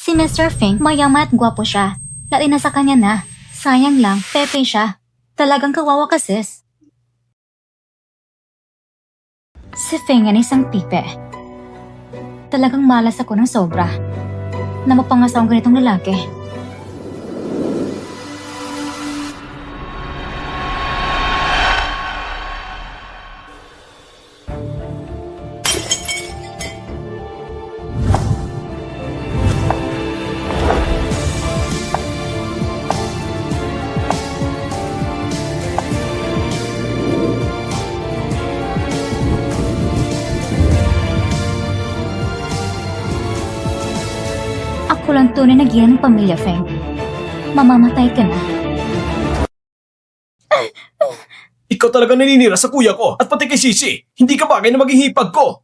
Si Mr. Feng, mayaman at gwapo siya. Lati na sa kanya na. Sayang lang, pepe siya. Talagang kawawa ka sis. Si Feng yan isang pipe. Talagang malas ako ng sobra. Na mapangasaw ang ganitong lalaki. Ako lang tunay na ginang ng pamilya, Feng. Mamamatay ka na. Ikaw talaga naninira sa kuya ko at pati kay Sisi. Hindi ka bagay na maging hipag ko.